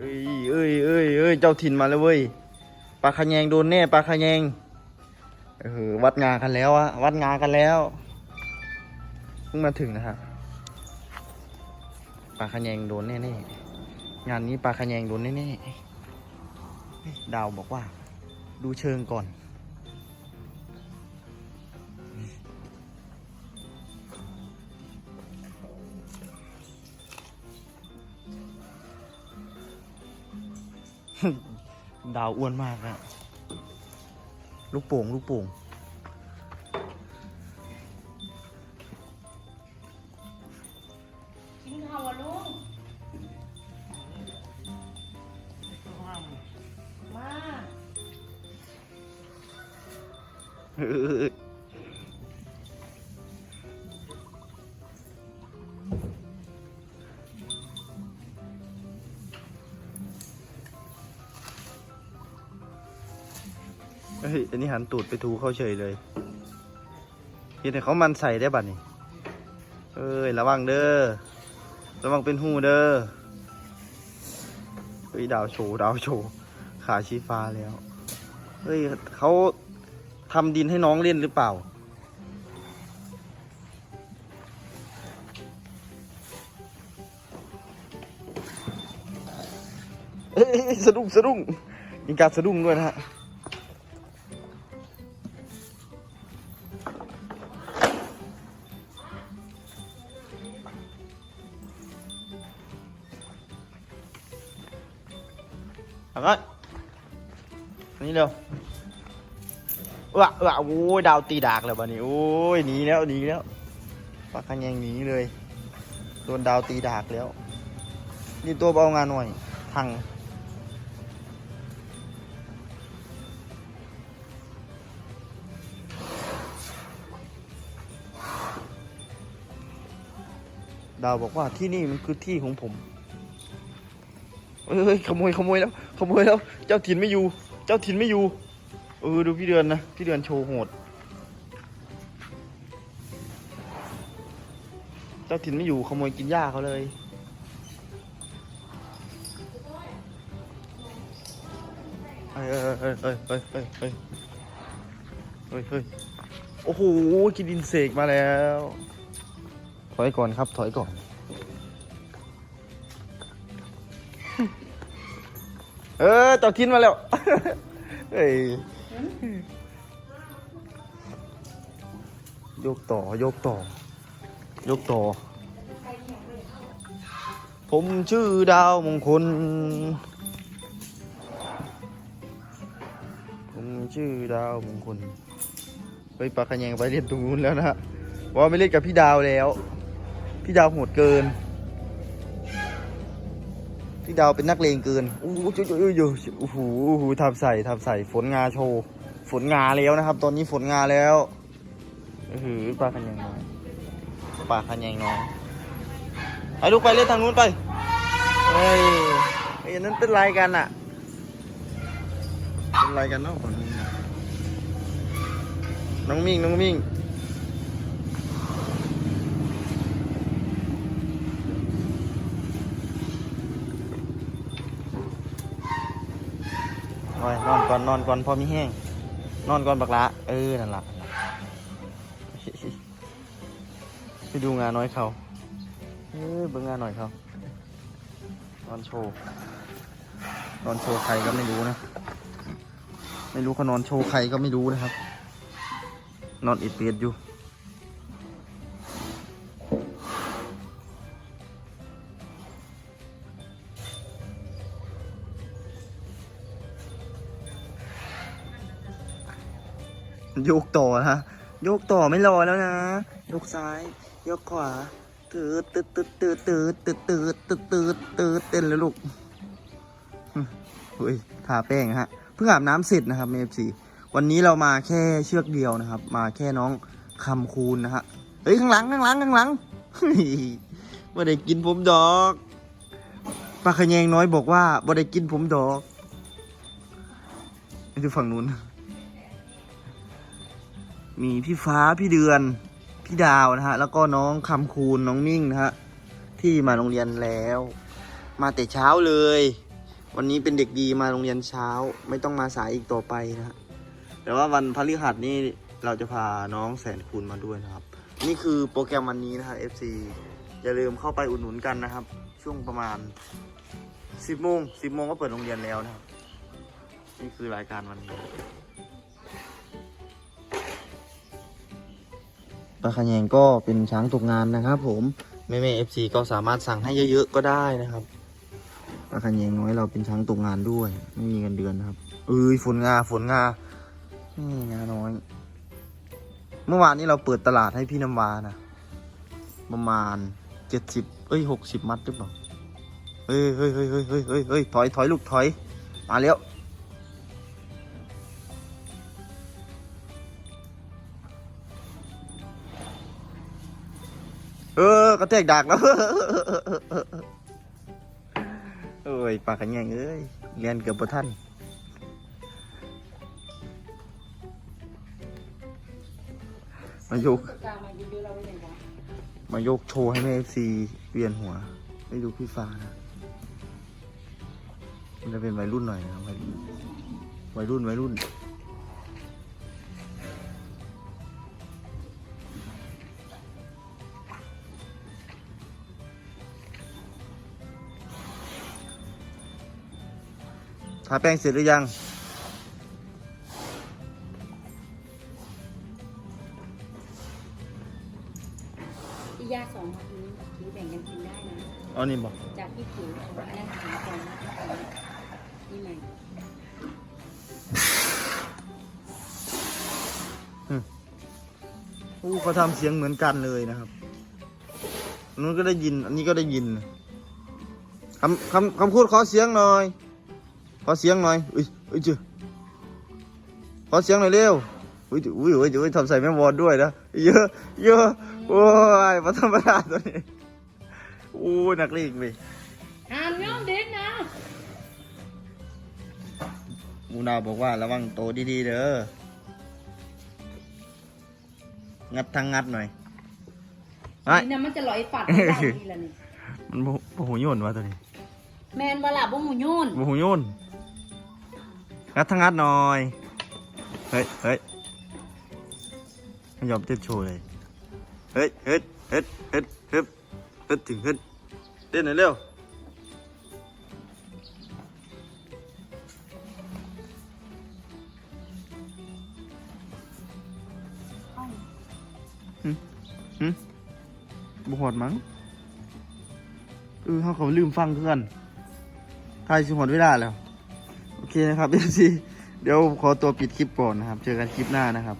เอ้ยเอ้ยเอ้ยเอ้ยเจ้าถิ่นมาแล้วเว้ยปลาขแยงโดนแน่ปลาขแยงเออวัดงากันแล้วอะวัดงากันแล้วเพิ่งมาถึงนะครับปลาขแยงโดนแน่ๆงานนี้ปลาขแยงโดนแน่ๆเฮ้ยดาวบอกว่า ดูเชิงก่อน ดาวอ้วนมากอะลูกโป่งลูกโป่งกินข้าวอะลุงมา เอ้ย อันนี้หันตูดไปทูเข้าเฉยเลยเห็นแต่เขามันใส่ได้บัดนี่เอ้ย ระวังเด้อ ระวังเป็นหูเด้อ เฮ้ย ดาวโชว์ดาวโชว์ ขาชี้ฟ้าแล้ว เฮ้ยเขาทำดินให้น้องเล่นหรือเปล่า เอ้ยสะดุ้งสะดุ้งมีการสะดุ้งด้วยนะฮะ เอาก็อันนี้เร็วว้าว้าโอ้ยดาวตีดากแล้วบ้านี้โอ้ยหนีแล้วหนีแล้วปากคันยังหนีเลยโดนดาวตีดากแล้วนี่ตัวเบางานหน่อยพังดาวบอกว่าที่นี่มันคือที่ของผมเอ้ยขโมยขโมยแล้ว ขโมยแล้ว เจ้าถิ่นไม่อยู่ เจ้าถิ่นไม่อยู่ เออดูพี่เดือนนะ พี่เดือนโชว์โหด เจ้าถิ่นไม่อยู่ขโมยกินหญ้าเขาเลยเอ้ยเอ้ยเอ้ยเอ้ยเอ้ยเอ้ยเอ้ยเฮ้ยเฮ้ยโอ้โหกินดินเสกมาแล้ว ถอยก่อนครับ ถอยก่อน เออเจ้าทินมาแล้วเฮ้ยยกต่อยกต่อยกต่อ ผมชื่อดาวมงคล ผมชื่อดาวมงคลไปปากขะแยงไปเล่นตรงนู้นแล้วนะฮะว่าไม่เล่นกับพี่ดาวแล้ว พี่ดาวโหดเกิน พี่ดาวเป็นนักเลงเกินโอู้หูจุ๊ยจุ๊ยจุ๊ยโอ้โหโอ้โหทำใส่ทำใส่ฝนงาโชว์ฝนงาแล้วนะครับ ตอนนี้ฝนงาแล้วเออปลาคันยังน้อยปลาคันยังน้อยไปลูกไปเล่นทางนู้นไปเฮ้ยไอ้ยนั้นเป็นไรกันอะเป็นไรกันเนาะน้องมิ่งน้องมิ่ง อนนอนก่อนนอนก่อนพอมีแห้ง นอนก่อนบักละเออนั่นละไปดูงานน้อยเขาเออเบิ่งงานหน่อยเขานอนโชว์นอนโชว์ใครก็ไม่รู้นะ ไม่รู้เขานอนโชว์ใครก็ไม่รู้นะครับ นอนอิดเปียดอยู่ โยกต่อนะโยกต่อไม่รอแล้วนะโยกซ้ายโยกขวาตืดตืดตืดตืดตืดตืดตืดตืดตืดตืดเต้นแล้วลูกเฮ้ยทาแป้งฮะเพิ่งอาบน้ำเสร็จนะครับเมฟซีวันนี้เรามาแค่เชือกเดียวนะครับ มาแค่น้องคำคูณนะฮะเฮ้ยข้างหลังข้างหลังข้างหลังบ่ได้กินผมดอกปลาขยงน้อยบอกว่าบ่ได้กินผมดอกไปดูฝั่งนู้น มีพี่ฟ้าพี่เดือน พี่ดาวนะฮะ แล้วก็น้องคำคูณน้องมิ่งนะฮะ ที่มาโรงเรียนแล้ว มาแต่เช้าเลย วันนี้เป็นเด็กดีมาโรงเรียนเช้า ไม่ต้องมาสายอีกต่อไปนะฮะแต่ว่าวันพฤหัสนี่เราจะพาน้องแสนคูณมาด้วยนะครับ นี่คือโปรแกรมวันนี้นะครับ FC อย่าลืมเข้าไปอุดหนุนกันนะครับ ช่วงประมาณ 10โมง10โมงก็เปิดโรงเรียนแล้วนะครับ นี่คือรายการวันนี้ ปลาขยงก็เป็นช้างตกงานนะครับผมแม่แม่เอฟซีก็สามารถสั่งให้เยอะๆก็ได้นะครับปลาขยงน้อยเราเป็นช้างตกงานด้วย ไม่มีเงินเดือนนะครับเอ้ยฝนงาฝนงานี่งาน้อย เมื่อวานนี้เราเปิดตลาดให้พี่น้ำวานะประมาณเจ็ดสิบเอ้ยหกสิบมัดหรือเปล่าเฮ้ยเฮ้ยเฮ้ยเฮ้ยเฮ้ยเฮ้ยเฮ้ยถอยถอยลูกถอย มาแล้ว กระแทกดักแล้วเอ้ยปากกันยังเอ้ยเรียนเกือบประท่านมายกมายืนๆเราไว้ยังไงมายกโชว์ให้แม่ซีเวียนหัวไม่ดูพี่ฟ้านะ มันจะเป็นวัยรุ่นหน่อยนะวัยรุ่นวัยรุ่นวัยรุ่น แป้งเสร็จหรือยังที่ยาสองคนนี้ถือแบ่งกันกินได้นะอ๋อนี่บอกจากพี่ผิวเอาอันนั้นหาก่อนนะนี่ใหม่อู้เขาทำเสียงเหมือนกันเลยนะครับอันนู้นก็ได้ยิน อันนี้ก็ได้ยินคำคำคำพูดขอเสียงหน่อยข อเสียงหน่อยอุ้ยอุ้ยจือขอเสียงหน่อยเร็วอุ้ยอุ้ยอุ้ยอุ้ยทำใส่แม่วอดด้วยนะเยอะเยอะโอ้ยมาธรรมดาตัวนี้อู้นักเลงไปห้ามย่อมเด็กนะมูนาบอกว่าระวังโตดีๆเด้องัดทั้งงัดหน่อยไอ้ยนี่นะมันจะลอยปัดไม่ได้ทีละนี่มันโมโมโหโยนวะตัวนี้ แมนบลาบ่หูโยนโมโหโยน งัดทั้งงัดหน่อย เฮ้ยเฮ้ยไม่ยอมเต้นโชว์เลย เฮ้ยเฮ้ยเฮ้ยเฮ้ยเฮ้ยเฮ้ยถึงเฮ้ยเต้นหน่อยเร็วบุหอดมั้งเออเขาเขาลืมฟังเพื่อนทายสิหมดเวลาแล้ว โอเคนะครับเอฟซีเดี๋ยวขอตัวปิดคลิปก่อนนะครับ เจอกันคลิปหน้านะครับ